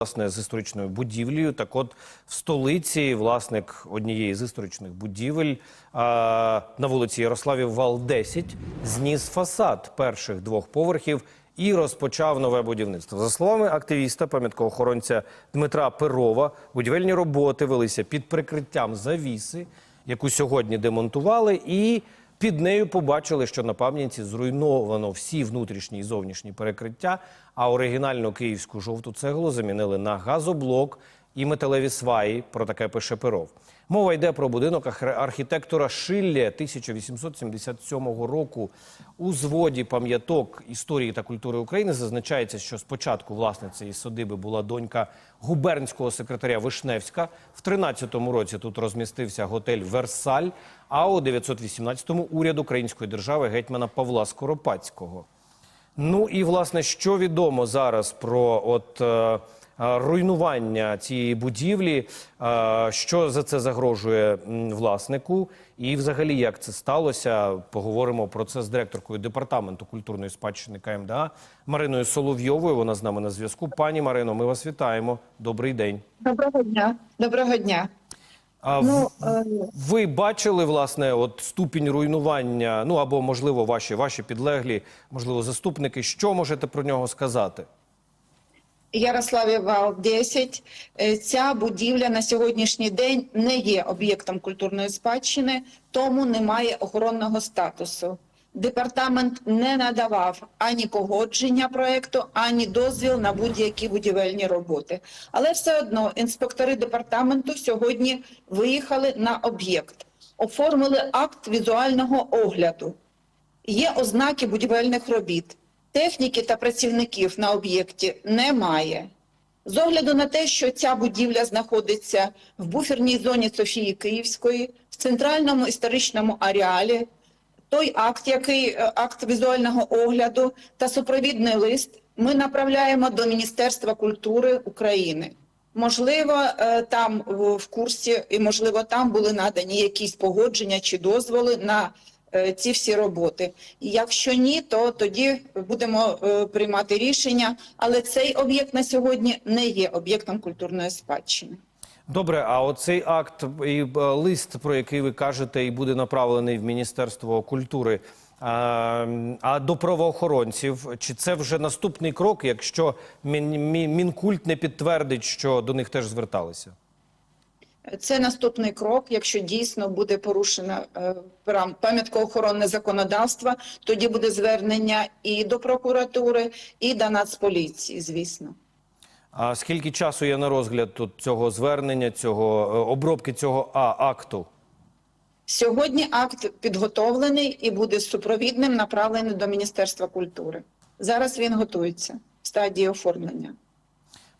власне з історичною будівлею. Так, от в столиці власник однієї з історичних будівель на вулиці Ярославів Вал 10 зніс фасад перших двох поверхів. І розпочав нове будівництво. За словами активіста, пам'яткоохоронця Дмитра Перова, будівельні роботи велися під прикриттям завіси, яку сьогодні демонтували, і під нею побачили, що на пам'ятці зруйновано всі внутрішні і зовнішні перекриття, а оригінальну київську жовту цеглу замінили на газоблок і металеві сваї. Про таке пише Перов. Мова йде про будинок арх- архітектора Шилле 1877 року. У зводі пам'яток історії та культури України зазначається, що спочатку власницею садиби була донька губернського секретаря Вишневська. В 13-му році тут розмістився готель Версаль, а у 918-му уряд Української держави гетьмана Павла Скоропадського. Ну і власне, що відомо зараз про от. Е, Руйнування цієї будівлі, е, що за це загрожує власнику, і взагалі як це сталося, поговоримо про це з директоркою департаменту культурної спадщини КМДА Мариною Соловйовою. Вона з нами на зв'язку. Пані Марино, ми вас вітаємо. Добрий день. Доброго дня. Доброго дня. А Ну, е, ви бачили власне от ступінь руйнування? Ну або можливо ваші ваші підлеглі, можливо, заступники. Що можете про нього сказати? Ярославів Вал 10. Е, Ця будівля на сьогоднішній день не є об'єктом культурної спадщини, тому немає охоронного статусу. Департамент не надавав ані погодження проекту, ані дозвіл на будь-які будівельні роботи. Але все одно інспектори департаменту сьогодні виїхали на об'єкт, оформили акт візуального огляду. Є ознаки будівельних робіт. Техніки та працівників на об'єкті немає. З огляду на те, що ця будівля знаходиться в буферній зоні Софії Київської, в центральному історичному ареалі, той акт, який е, акт візуального огляду та супровідний лист, ми направляємо до Міністерства культури України. Можливо, е, там в курсі, і можливо, там були надані якісь погодження чи дозволи на ці всі роботи. Якщо ні, то тоді будемо е, приймати рішення. Але цей об'єкт на сьогодні не є об'єктом культурної спадщини. Добре, а оцей акт і е, лист, про який ви кажете, і буде направлений в Міністерство культури. А, а до правоохоронців, чи це вже наступний крок, якщо Мін, Мін- Мінкульт не підтвердить, що до них теж зверталися? Це наступний крок. Якщо дійсно буде порушено е, пам'яткоохоронне законодавство, тоді буде звернення і до прокуратури, і до Нацполіції, звісно. А скільки часу є на розгляд тут цього звернення, цього е, обробки цього а, акту? Сьогодні акт підготовлений і буде супровідним направлений до Міністерства культури. Зараз він готується в стадії оформлення.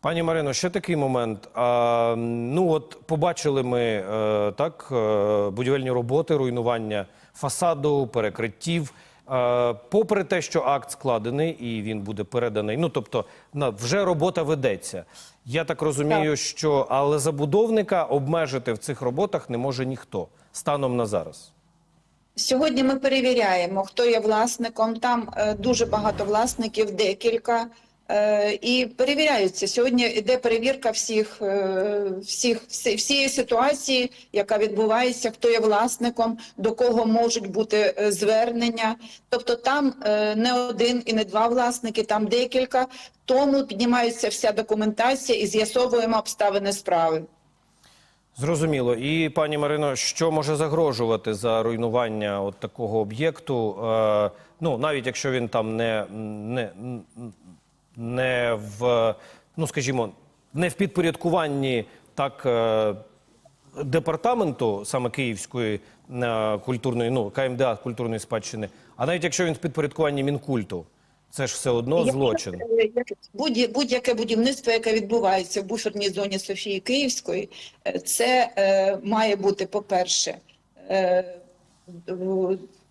Пані Марино, ще такий момент. А, ну от побачили ми е, так е, будівельні роботи, руйнування фасаду, перекриттів. Е, попри те, що акт складений і він буде переданий. Ну тобто, на вже робота ведеться. Я так розумію, що але забудовника обмежити в цих роботах не може ніхто станом на зараз. Сьогодні ми перевіряємо, хто є власником. Там дуже багато власників, декілька. Е, і перевіряються. Сьогодні йде перевірка всіх, е, всіх всієї ситуації, яка відбувається, хто є власником, до кого можуть бути е, звернення. Тобто там не один і не два власники, там декілька. Тому піднімається вся документація і з'ясовуємо обставини справи. Зрозуміло. І пані Марино, що може загрожувати за руйнування от такого об'єкту? Е, ну, навіть якщо він там не, не, не в, ну скажімо, не в підпорядкуванні так е, департаменту саме Київської е, культурної, ну КМДА культурної спадщини, а навіть якщо він в підпорядкуванні Мінкульту, це ж все одно злочин. Будь- Будь-яке будівництво, яке відбувається в буферній зоні Софії Київської, е, це е, має бути, по-перше, е,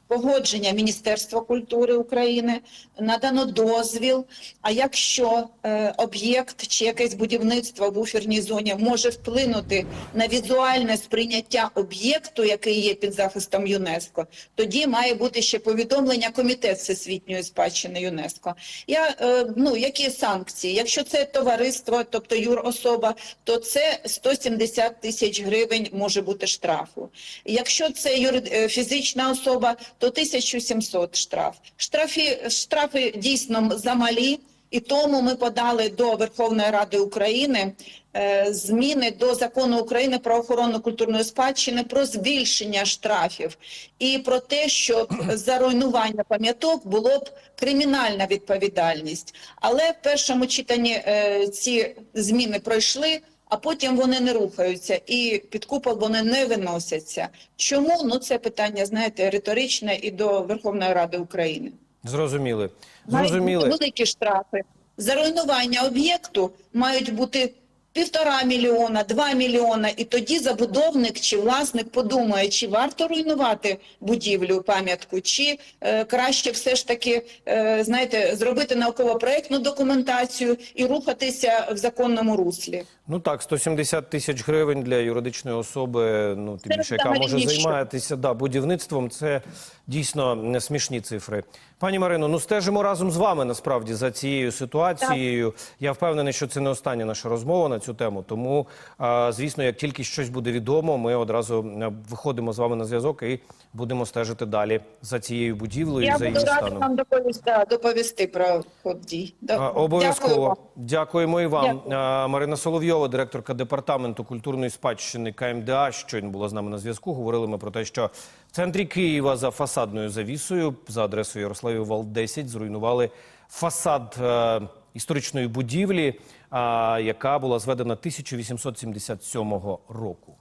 погодження Міністерства культури України, надано дозвіл. А якщо е, об'єкт чи якесь будівництво в буферній зоні може вплинути на візуальне сприйняття об'єкту, який є під захистом ЮНЕСКО, тоді має бути ще повідомлення Комітет Всесвітньої спадщини ЮНЕСКО. Я е, ну які санкції? Якщо це товариство, тобто юрособа, то це 170 тисяч гривень може бути штрафу. Якщо це юри... е, фізична особа, то 1700 штраф. Штрафи, штрафи дійсно замалі, і тому ми подали до Верховної Ради України е, зміни до закону України про охорону культурної спадщини про збільшення штрафів і про те, що за руйнування пам'яток було б кримінальна відповідальність. Але в першому читанні е, ці зміни пройшли. А потім вони не рухаються і під купол вони не виносяться. Чому? Ну це питання, знаєте, риторичне і до Верховної Ради України. Зрозуміли. Мають бути великі штрафи. За руйнування об'єкту мають бути півтора мільйона, два мільйона, і тоді забудовник чи власник подумає, чи варто руйнувати будівлю, пам'ятку, чи е, краще все ж таки, е, знаєте, зробити науково-проектну документацію і рухатися в законному руслі. Ну так, 170 тисяч гривень для юридичної особи, ну тим більше, яка може займатися да, будівництвом. Це дійсно не смішні цифри. Пані Марино, ну стежимо разом з вами насправді за цією ситуацією. Я впевнений, що це не остання наша розмова на цю тему. Тому, звісно, як тільки щось буде відомо, ми одразу виходимо з вами на зв'язок і будемо стежити далі за цією будівлею Я за її буду рада станом. вам доповісти, доповісти про ход дій. Обов'язково дякуємо і вам. Дякую. Марина Соловйова, директорка департаменту культурної спадщини КМДА, щойно була з нами на зв'язку. Говорили ми про те, що в центрі Києва за фасадною завісою за адресою Ярославів Вал 10 зруйнували фасад е, історичної будівлі, е, яка була зведена 1877 року.